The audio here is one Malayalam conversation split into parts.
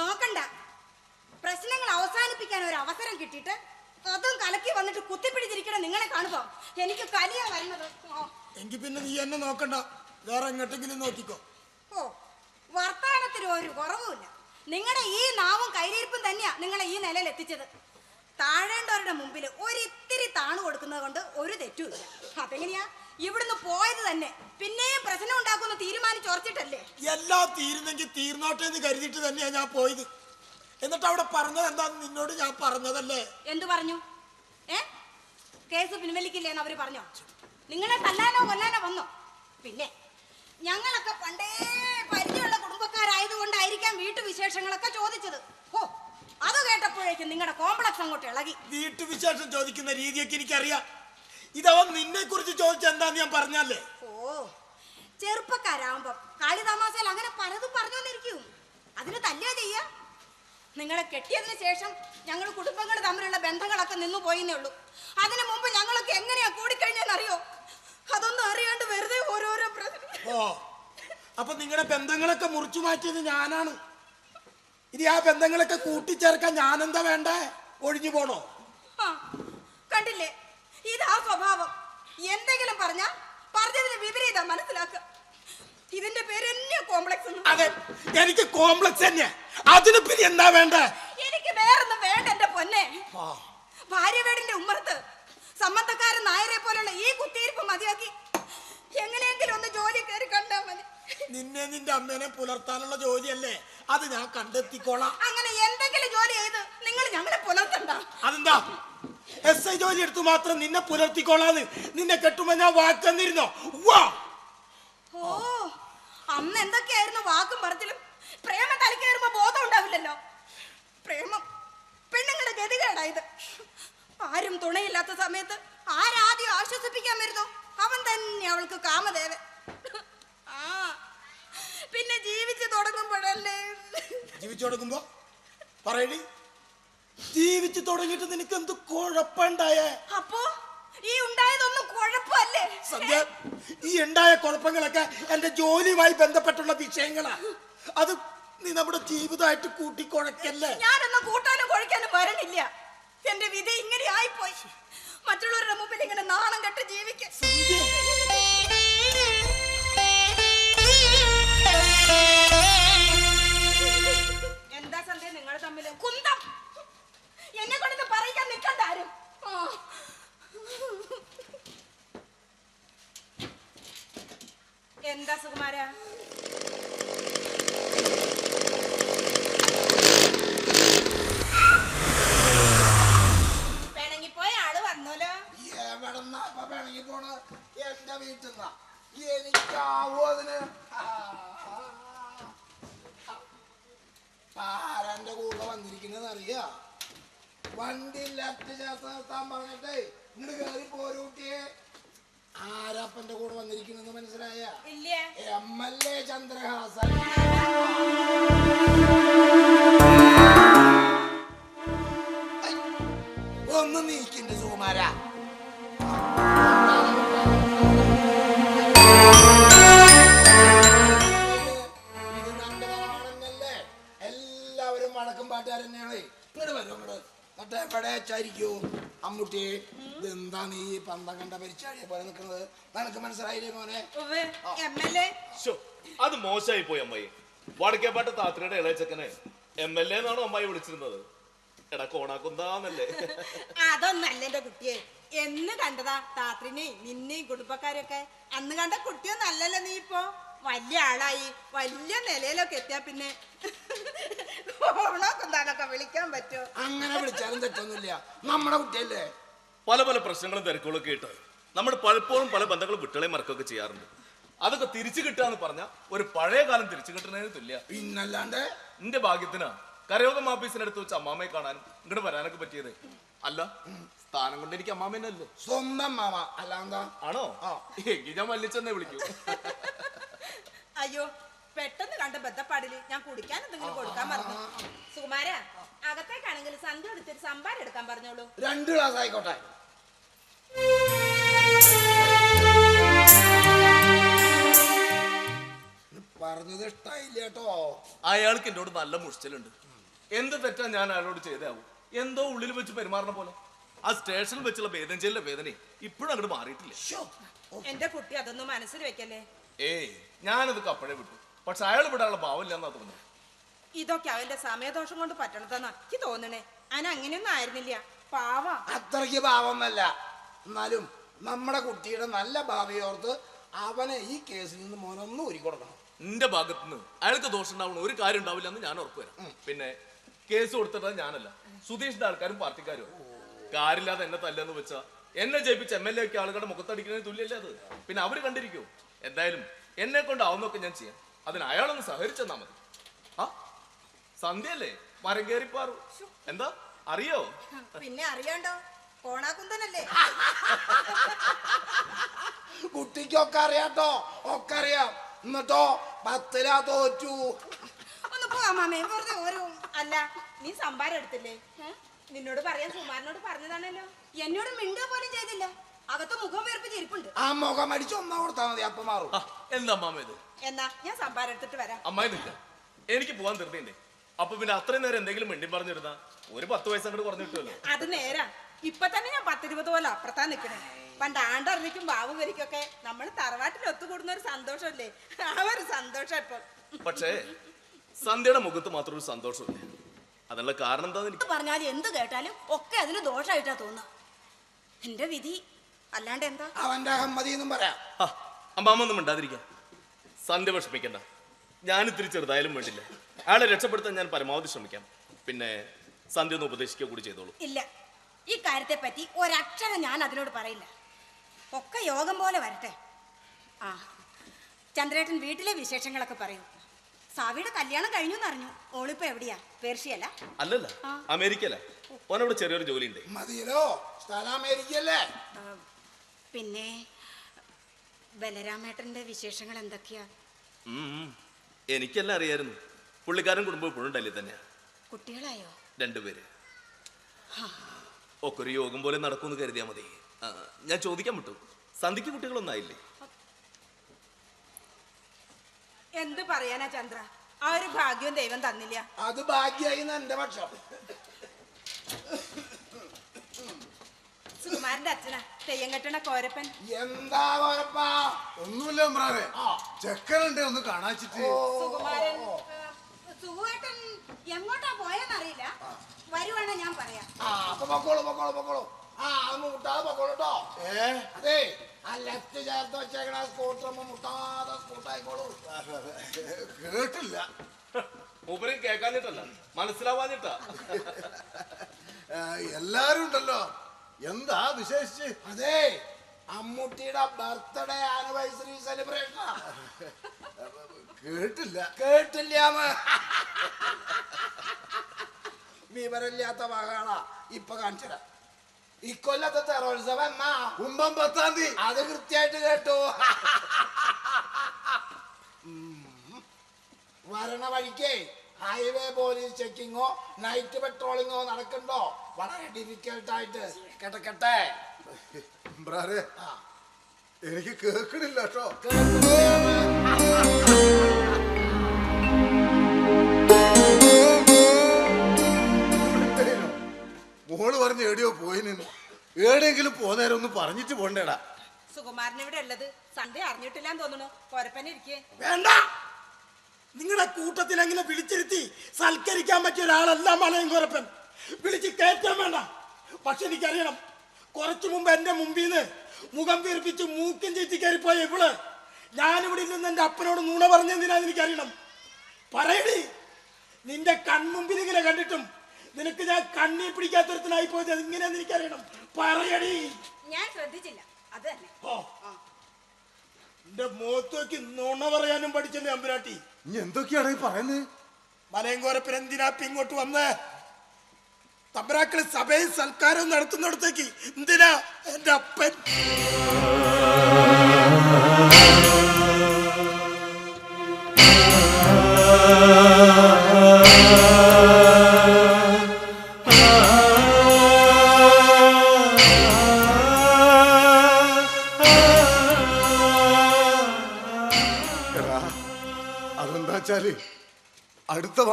നോക്കണ്ട. പ്രശ്നങ്ങൾ അവസാനിപ്പിക്കാൻ ഒരു അവസരം കിട്ടിയിട്ട് അതും കലക്കി വന്നിട്ട് കുത്തിപ്പിടിച്ചിരിക്കണം നിങ്ങളെ കാണുമ്പോ എനിക്ക് കലിയാ വരുന്നത്. എങ്കിൽ പിന്നെ നീ എന്നെ നോക്കണ്ട. വേറെ എങ്ങോട്ടെങ്കിലും നോക്കിക്കോ. ഓ വർത്താനത്തിന് ഒരു കുറവുമില്ല. നിങ്ങളുടെ ഈ നാവും കൈരീരിപ്പും തന്നെയാ നിങ്ങളെ ഈ നിലയിൽ എത്തിച്ചത് താഴേണ്ടവരുടെ മുമ്പിൽ ഒരിത്തിരി താണു കൊടുക്കുന്നത് കൊണ്ട് ഒരു തെറ്റുമില്ല. അതെങ്ങനെയാ? ഇവിടുന്ന് പോയത് തന്നെ. പിന്നെയും പ്രശ്നം ഉണ്ടാക്കുന്ന തീരുമാനിച്ച് ഉറച്ചിട്ടല്ലേ? എല്ലാം തീരുന്നെങ്കിൽ തീർന്നോട്ടെ എന്ന് കരുതിയിട്ട് തന്നെയാ ഞാൻ പോയത്. എന്നിട്ട് അവിടെ പറഞ്ഞത് എന്താന്ന് നിന്നോട് ഞാൻ പറഞ്ഞതല്ലേ? എന്തു പറഞ്ഞു? ഏ? കേസ് പിൻവലിക്കില്ലേന്ന് അവർ പറഞ്ഞോ? നിങ്ങളെ തല്ലാനോ കൊല്ലാനോ വന്നോ? പിന്നെ ഞങ്ങളൊക്കെ പണ്ടേ പരിചയമുള്ള കുടുംബക്കാരായതുകൊണ്ടായിരിക്കാം വീട്ടുവിശേഷങ്ങളൊക്കെ ചോദിച്ചത്. ഓ അത് കേട്ടപ്പോഴേക്കും നിങ്ങളുടെ കോംപ്ലക്സ് അങ്ങോട്ട് ഇളകി. വീട്ടുവിശേഷം ചോദിക്കുന്ന രീതിയൊക്കെ എനിക്കറിയാം. ഇതവൻ നിന്നെ കുറിച്ച് ചോദിച്ച എന്താന്ന് ഞാൻ പറഞ്ഞല്ലേ? ഓ ചെറുപ്പക്കാരാകുമ്പോ കളി തമാശയിൽ അങ്ങനെ പലതും പറഞ്ഞോണ്ടിരിക്കും അതിന് തല്ലേ ചെയ്യ. നിങ്ങളെ കെട്ടിയതിന് ശേഷം ഞങ്ങൾ കുടുംബങ്ങൾ തമ്മിലുള്ള ബന്ധങ്ങളൊക്കെ നിന്നു പോയിന്നേ ഉള്ളൂ. അതിനു മുമ്പ് ഞങ്ങളൊക്കെ എങ്ങനെയാ കൂടിക്കഴിഞ്ഞെന്നറിയോ? അതൊന്നും അറിയാണ്ട് വെറുതെ ഓരോരോ പ്രശ്നം. ഓ അപ്പൊ നിങ്ങളുടെ ബന്ധങ്ങളൊക്കെ മുറിച്ചു മാറ്റിയത് ഞാനാണ്. ഇനി ആ ബന്ധങ്ങളൊക്കെ കൂട്ടിച്ചേർക്കാൻ ഞാനെന്താ വേണ്ടേ? ഒഴിഞ്ഞു പോണോ? കണ്ടില്ലേ? ഇതാ സ്വഭാവം എന്തെങ്കിലും പറഞ്ഞ പറഞ്ഞതിന് വിപരീതം മനസ്സിലാക്കുക ഇതിന്റെ പേര് എന്നെ. കോംപ്ലക്സ് അതെ എനിക്ക് കോംപ്ലക്സ് തന്നെ അതിന് പിന്നെ എന്താ വേണ്ട? എനിക്ക് വേറൊന്നും വേണ്ട എന്റെ പൊന്നെ. ഭാര്യ വീടിന്റെ ഉമ്മറത്ത് സമ്മതക്കാരൻ നായരെ പോലുള്ള ഈ കുത്തിയിരിപ്പ് മതിയാക്കി എങ്ങനെയെങ്കിലും ഒന്ന് ജോലി കയറി കണ്ടാ മതി. നിന്നെ നിന്റെ അമ്മേനെ പുലർത്താനുള്ള ജോലിയല്ലേ? അത് ഞാൻ കണ്ടെത്തിക്കോളാം. അങ്ങനെ എന്തെങ്കിലും ജോലി ചെയ്ത് നിങ്ങൾ ഞങ്ങളെ പുലർത്തണ്ട. അതെന്താ? എസ് ഐ ജോലി എടുത്തു മാത്രം നിന്നെ പുലർത്തിക്കോളാന്ന്. നിന്നെ കെട്ടുമ്പോ ഞാൻ വാക്കെന്നിരുന്നോ വാ. ഓ അന്ന് എന്തൊക്കെയായിരുന്നു വാക്കും പറച്ചിലും? പ്രേമ തലക്കേറുമ്പോ ബോധം ഉണ്ടാവില്ലല്ലോ. പ്രേമം പെണ്ണുങ്ങളുടെ ഗതികേടായത്. ആരും തുണയില്ലാത്ത സമയത്ത് ആരാദ്യം ആശ്വസിപ്പിക്കാൻ വരുന്നു? അവൻ തന്നെ അവൾക്ക് കാമദേവൻ. ആ പിന്നെ ജീവിച്ചു തുടങ്ങുമ്പോഴല്ലേ? ജീവിച്ചു തുടങ്ങുമ്പോ? പറയടി. ജീവിച്ചു തുടങ്ങിയിട്ട് നിനക്ക് എന്ത് കുഴപ്പമുണ്ടായേ? അപ്പോ ഈ ഉണ്ടായതൊന്നും കുഴപ്പമല്ലേ? സദ്യ ഈ ഉണ്ടായ കുഴപ്പങ്ങളൊക്കെ എന്റെ ജോലിയുമായി ബന്ധപ്പെട്ടുള്ള വിഷയങ്ങളാ. അത് നീ നമ്മുടെ ജീവിതമായിട്ട് കൂട്ടിക്കുഴക്കല്ലേ? ഞാനൊന്നും കൂട്ടാനും കുഴക്കാനും വരണില്ല. എന്റെ വിധി ഇങ്ങനെ ആയിപ്പോയി. മറ്റുള്ളവരുടെ മുമ്പിൽ ഇങ്ങനെ നാണം കെട്ട് ജീവിക്കാൻ. എന്താ സന്ധ്യ നിങ്ങൾ തമ്മിൽ കുന്തം. എന്നെ കൊണ്ട് പറയിക്കാൻ നിൽക്കണ്ട ആരും. ആ. എന്താ സുകുമാര? പോണ എന്റെ കൂടെ വന്നിരിക്കുന്നത് അറിയാ? വണ്ടി ലെഫ്റ്റ് ചേർത്ത് നിർത്താൻ പറഞ്ഞിട്ടേ ഇങ്ങോട്ട് കയറി പോരൂട്ടിയെ ആരാപ്പന്റെ കൂടെ വന്നിരിക്കുന്നു മനസ്സിലായ? M L A Chandrahasan. I, ഒന്ന് നീക്കിന്റെ സുകുമാര. നീ പന്തം കണ്ട പരിച്ചാടിയെ പോലെ നിൽക്കുന്നത്. നിനക്ക് മനസ്സിലായില്ലേ മോനെ? ശോ, അത് മോശമായി പോയി അമ്മായി. വടക്കേപ്പാട്ട് താത്രയുടെ ഇളയച്ചക്കനെ എം എൽ എ എന്നാണോ അമ്മായി വിളിച്ചിരുന്നത്? എടാ കോണാക്കുന്താന്നല്ലേ അതൊന്നല്ല എന്റെ കുട്ടിയെ. എന്ന് കണ്ടതാ താത്രിനെയും നിന്നെയും കുടുംബക്കാരെയൊക്കെ. അന്ന് കണ്ട കുട്ടിയൊന്നും അല്ലല്ലോ നീ ഇപ്പോ. വലിയ ആളായി വലിയ നിലയിലൊക്കെ എത്തിയാ പിന്നെ ഓണോക്കെന്താണൊക്കെ വിളിക്കാൻ പറ്റുമോ? അങ്ങനെ വിളിച്ചാലും തെറ്റൊന്നുമില്ല. നമ്മുടെ കുട്ടിയല്ലേ? പല പല പ്രശ്നങ്ങളും തിരക്കുകളും കേട്ട് നമ്മൾ പലപ്പോഴും പല ബന്ധങ്ങളും വിട്ടുകളെ മറക്കുകയൊക്കെ ചെയ്യാറുണ്ട്. അതൊക്കെ തിരിച്ചു കിട്ടുക എന്ന് പറഞ്ഞാൽ ഒരു പഴയ കാലം തിരിച്ചു കിട്ടുന്നതിന് തുല്യ. പിന്നല്ലാണ്ട്? എന്റെ ഭാഗ്യത്തിന് കരയോഗം ഓഫീസിനടുത്ത് വെച്ച് അമ്മാമയെ കാണാനും ഇങ്ങോട്ട് വരാനൊക്കെ പറ്റിയത്. അല്ല സ്ഥാനം കൊണ്ട് എനിക്ക് അമ്മാമേനല്ലേ സ്വന്തം മാമ അല്ലാന്താ ആണോ? എങ്കിൽ ഞാൻ മല്ലിച്ചെന്നെ വിളിക്കൂ. അയ്യോ പെട്ടെന്ന് കണ്ട ബന്ധപ്പാടിൽ ഞാൻ കുടിക്കാൻ എന്തെങ്കിലും കൊടുക്കാൻ പറഞ്ഞു. സുകുമാര അകത്തേക്കാണെങ്കിൽ സന്ധ്യ എടുത്തിട്ട് സംഭാരം എടുക്കാൻ പറഞ്ഞോളൂ. രണ്ട് ഗ്ലാസ് ആയിക്കോട്ടെ. പറഞ്ഞത് ഇഷ്ടായില്ല കേട്ടോ. അയാൾക്ക് എന്നോട് നല്ല മുഷിച്ചലുണ്ട് എന്ത് തെറ്റാ ഞാൻ അയാളോട് ചെയ്താവും എന്തോ ഉള്ളിൽ വെച്ച് പെരുമാറണ പോലെ. ആ സ്റ്റേഷനിൽ വെച്ചുള്ള വേദന ചെയ്യലിന്റെ വേദന ഇപ്പോഴും അങ്ങോട്ട് മാറിയിട്ടില്ല. എന്റെ കുട്ടി അതൊന്നും മനസ്സിൽ വെക്കല്ലേ? ഏയ് ഞാനത് അപ്പോഴേ വിട്ടു. പക്ഷെ അയാൾ വിടാനുള്ള ഭാവമില്ല എന്നാ തോന്നുന്നു ഇതൊക്കെ അവന്റെ സമയദോഷം കൊണ്ട് പറ്റണതെന്നാ എനിക്ക് തോന്നണേ. അന അങ്ങനെയൊന്നും ആയിരുന്നില്ല. പാവ. അത്രയ്ക്ക് പാവമല്ല എന്നാലും നമ്മുടെ കുട്ടിയുടെ നല്ല ഭാവിയോർത്ത് അവനെ ഈ കേസിൽ നിന്ന് മോനൊന്നും ഊരി കൊടുക്കണം. നിന്റെ ഭാഗത്ത് നിന്ന് അയാൾക്ക് ദോഷം ഉണ്ടാവണം ഒരു കാര്യം ഉണ്ടാവില്ല എന്ന് ഞാൻ ഉറപ്പുവരാം പിന്നെ കേസ് കൊടുത്തിട്ടത് ഞാനല്ല. സുധീഷിന്റെ ആൾക്കാരും പാർട്ടിക്കാരും. കാര്യമില്ലാതെ എന്നെ തല്ലെന്ന് വെച്ചാ എന്നെ ജയിപ്പിച്ച എം എൽ എ ഒക്കെ ആളുകളുടെ മുഖത്തടിക്കുന്നതിന് തുല്യല്ലേ അത്? പിന്നെ അവർ കണ്ടിരിക്കൂ. എന്തായാലും എന്നെ കൊണ്ടാവുന്നൊക്കെ ഞാൻ ചെയ്യാം. അതിന് അയാളൊന്ന് സഹകരിച്ചെന്നാ മതി. ആ? സന്ധ്യല്ലേ മരം കയറിപ്പാറു. എന്താ? അറിയോ? പിന്നെ അറിയാണ്ടോ? കോണാക്കുന്തനല്ലേ കുട്ടിക്കൊക്കെ അറിയാട്ടോ ഒക്കെ അറിയാം. എന്നിട്ടോ പത്തിലാ തോറ്റു. ഒന്ന് പോവാ മാമേ വെറുതെ ഓരോ അല്ല നീ സംഭാരം എടുത്തില്ലേ? നിന്നോട് പറയാൻ സുമാരനോട് പറഞ്ഞതാണല്ലോ. എന്നോട് മിണ്ടുക പോലും ചെയ്തില്ല. അകത്ത് മുഖം വേർപ്പിച്ച് ഇരിപ്പുണ്ട്. ആ മുഖം അടിച്ചു ഒന്നാ കൊടുത്താ മതി അപ്പൊ മാറും. എന്താ അമ്മാമ ഇത്? എന്നാ ഞാൻ സംഭാരം എടുത്തിട്ട് വരാം. അമ്മായി നിൽക്ക. എനിക്ക് പോവാൻ ധൃതിയുണ്ട്. അപ്പൊ പിന്നെ അത്രയും നേരം എന്തെങ്കിലും മിണ്ടി പറഞ്ഞിരുന്ന? ഒരു പത്ത് വയസ്സ് അങ്ങോട്ട് കുറഞ്ഞു കിട്ടുമല്ലോ. അത് നേരാ. ഇപ്പൊ തന്നെ ഞാൻ പത്തിരുപത് പോലെ അപ്പുറത്താ നിക്കണേ. പണ്ട് ആണ്ടറിഞ്ഞിക്കും ബാബു വരിക്കൊക്കെ നമ്മൾ തറവാട്ടിൽ ഒത്തുകൂടുന്ന ഒരു സന്തോഷമല്ലേ? ആ ഒരു സന്തോഷം ഇപ്പൊ. പക്ഷേ സന്ധ്യയുടെ മുഖത്ത് മാത്രം ഒരു സന്തോഷമില്ല? അതിനുള്ള കാരണം എന്താ എനിക്ക് പറഞ്ഞാൽ എന്ത് കേട്ടാലും ഒക്കെ അതിന് ദോഷമായിട്ടാ തോന്നുക എന്റെ വിധി അല്ലാണ്ട് എന്താ? അവന്റെ അഹമ്മതി എന്നും പറയാം. അമ്മാമ്മ ഒന്നും മിണ്ടാതിരിക്കാം. സന്ധ്യ വിഷമിക്കണ്ട. ഞാൻ ഇത്തിരി ചെറുതായാലും വേണ്ടില്ല. അയാളെ രക്ഷപ്പെടുത്താൻ ഞാൻ പരമാവധി ശ്രമിക്കാം. പിന്നെ സന്ധ്യ ഒന്ന് ഉപദേശിക്കുക കൂടി ചെയ്തോളൂ. ഇല്ല. ഈ കാര്യത്തെ പറ്റി ഒരക്ഷരം ഞാൻ അതിനോട് പറയില്ല. ഒക്കെ യോഗം പോലെ വരട്ടെ. ആ ചന്ദ്രേട്ടൻ വീട്ടിലെ വിശേഷങ്ങളൊക്കെ പറയൂ. സാവിയുടെ കല്യാണം കഴിഞ്ഞു എന്നറിഞ്ഞു ഓളിപ്പോ എവിടെയാ? പേർഷ്യല്ല അല്ലല്ല അമേരിക്കല അമേരിക്കല്ല ഓനവിടെ ചെറിയൊരു ജോലി ഉണ്ട് മതിയല്ലോ സ്ഥലം അമേരിക്കയല്ലേ? പിന്നെ ബലരാമേട്ടന്റെ വിശേഷങ്ങൾ എന്തൊക്കെയാ? എനിക്കെല്ലാം അറിയായിരുന്നു. പുള്ളിക്കാരൻ കുടുംബം ഇപ്പോഴും ഡൽഹി തന്നെയാ. കുട്ടികളായോ? രണ്ടുപേര്. ഒക്കെ ഒരു യോഗം പോലെ നടക്കുമെന്ന് കരുതിയാ മതി. ആ, ഞാൻ ചോദിക്കാൻ വിട്ടു. സന്ധിക്ക് കുട്ടികളൊന്നായില്ലേ എന്ത് പറയാനാ ചന്ദ്ര? ആ ഒരു ഭാഗ്യം ദൈവം തന്നില്ല. അത് ഭാഗ്യായി എന്റെ പക്ഷം. സുകുമാരന്റെ അച്ഛനാ തെയ്യം കെട്ടണ കോരപ്പൻ. എന്താ കോരപ്പാ? ഒന്നുമില്ല അമ്രാനെ ചെക്കനുണ്ട് ഒന്ന് കാണാച്ചിട്ട് സുകുമാരൻ വരുവാണ് ഞാൻ പറയാം. ആ അപ്പൊ പൊക്കോളൂ പൊക്കോളൂ പൊക്കോളൂ. ആ അത് മുട്ടാതെ പൊക്കോളൂ കേട്ടോ. ഏ? അതെ ആ ലെഫ്റ്റ് ചേർത്ത് വെച്ചേക്കണ സ്കൂട്ടർ മുട്ടാതെ സ്കൂട്ടായിക്കോളൂ കേട്ടില്ല. മൂപ്പരും കേൾക്കാഞ്ഞിട്ടല്ല മനസ്സിലാവാഞ്ഞിട്ടാ. എല്ലാരും ഉണ്ടല്ലോ. എന്താ വിശേഷിച്ച്? അതെ അമ്മൂട്ടിയുടെ ബർത്ത്ഡേ ആനിവേഴ്സറി സെലിബ്രേഷൻ കേട്ടില്ല. കേട്ടില്ലാന്ന് വിവരമില്ലാത്ത മകളാ ഇപ്പൊ കാണിച്ചത്. ഇക്കൊല്ലത്തെ തെറോത്സവം എന്നാ? കുംഭം പത്താം തീയതി. അത് കൃത്യമായിട്ട് കേട്ടു. വരണ വഴിക്കേ ഹൈവേ പോലീസ് ചെക്കിങ്ങോ നൈറ്റ് പെട്രോളിങ്ങോ നടക്കണ്ടോ? വളരെ ഡിഫിക്കൽട്ട് ആയിട്ട്. കിടക്കട്ടെ അമ്രാനെ എനിക്ക് കേൾക്കണില്ല കേട്ടോ മോൾ പറഞ്ഞ് എവിടെയോ പോയി നിന്ന്. എവിടെയെങ്കിലും പോന്നേരം ഒന്ന് പറഞ്ഞിട്ട് പോണ്ടേടാ. സുകുമാരൻ ഇവിടെ ഉള്ളത്? സൺഡേ അറിഞ്ഞിട്ടില്ല തോന്നുന്നു. ഇരിക്കേ. വേണ്ട! നിങ്ങളുടെ കൂട്ടത്തിൽ അങ്ങനെ വിളിച്ചിരുത്തി സൽക്കരിക്കാൻ പറ്റിയ ഒരാളല്ല മലയും കുറപ്പൻ വിളിച്ച് കയറ്റാൻ വേണ്ട. പക്ഷെ എനിക്കറിയണം കുറച്ചു മുമ്പ് എന്റെ മുമ്പിൽ നിന്ന് മുഖം വീർപ്പിച്ച് മൂക്കും ചേച്ചി കയറിപ്പോയ ഇവൾ ഞാനിവിടെ നിന്ന് എന്റെ അപ്പനോട് നുണ പറഞ്ഞെന്തിനാന്ന് എനിക്കറിയണം. പറയടി നിന്റെ കൺമുമ്പിൽ ഇങ്ങനെ കണ്ടിട്ടും നിനക്ക് ഞാൻ കണ്ണി പിടിക്കാത്തൊരുത്തനായി പോയത് എങ്ങനെയാന്ന് എനിക്കറിയണം. പറയടി. ഞാൻ ശ്രദ്ധിച്ചില്ല. അത് തന്നെ. ഓ. എന്റെ മുഖത്തേക്ക് നുണ പറയാനും പഠിച്ചല്ലേ അമ്പുരാട്ടി? ഇനി എന്തൊക്കെയാണ് ഈ പറയുന്നത്? മലയങ്കോരപ്പൻ എന്തിനാ പിങ്ങോട്ട് ഇങ്ങോട്ട് വന്ന്? തമ്പരാക്കൾ സഭയും സൽക്കാരവും നടത്തുന്നിടത്തേക്ക് എന്തിനാ എന്റെ അപ്പൻ?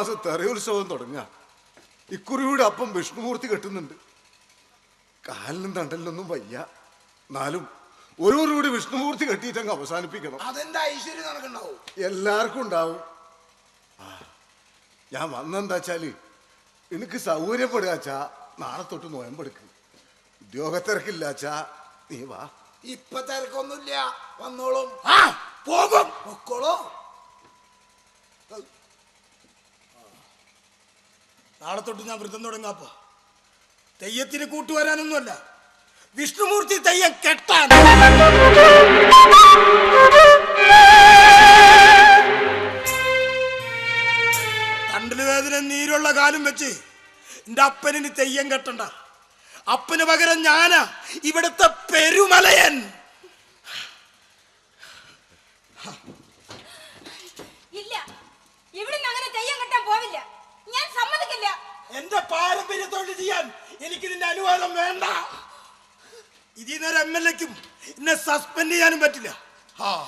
മാസം തെറയുത്സവം തുടങ്ങുക ഇക്കുറിയുടെ അപ്പം വിഷ്ണുമൂർത്തി കെട്ടുന്നുണ്ട്. കാലിനും തണ്ടലിനൊന്നും വയ്യ. എന്നാലും ഒരു കൂടി വിഷ്ണുമൂർത്തി കെട്ടിയിട്ടങ്ങ് അവസാനിപ്പിക്കണം. അതെന്താ ഐശ്വര്യം നടക്കണ്ടാവും? എല്ലാവർക്കും ഉണ്ടാവും. ഞാൻ വന്നെന്താ വെച്ചാൽ എനിക്ക് സൗകര്യപ്പെടുകച്ചാ നാളെ തൊട്ട് നോയമ്പെടുക്ക് ഉദ്യോഗത്തിരക്കില്ലാച്ചാ നീ വാ. ഇപ്പൊ തിരക്കൊന്നുമില്ല. വന്നോളും. പോകും. പൊക്കോളൂ. നാളെ തൊട്ട് ഞാൻ വ്രതം തുടങ്ങാപ്പോ തെയ്യത്തിന് കൂട്ടുവരാനൊന്നുമല്ല. വിഷ്ണുമൂർത്തി തെയ്യം കെട്ടാൻ. തണ്ടിൽ വേദന നീരുള്ള കാലം വെച്ച് എന്റെ അപ്പനിന് തെയ്യം കെട്ടണ്ട. അപ്പന് പകരം ഞാനാ ഇവിടുത്തെ പെരുമലയൻ. ഇല്ല. ഇവിടുന്ന് അങ്ങനെ തെയ്യം കെട്ടാൻ പോവില്ല. ഞാൻ സമ്മതിക്കില്ല. എന്റെ പാരമ്പര്യ തൊഴിൽ ചെയ്യാൻ എനിക്ക് നിന്റെ അനുവാദം വേണ്ട. ഇതിൽ നിന്നൊരു എം എൽ എക്കും എന്നെ സസ്പെൻഡ് ചെയ്യാനും പറ്റില്ല. ആ.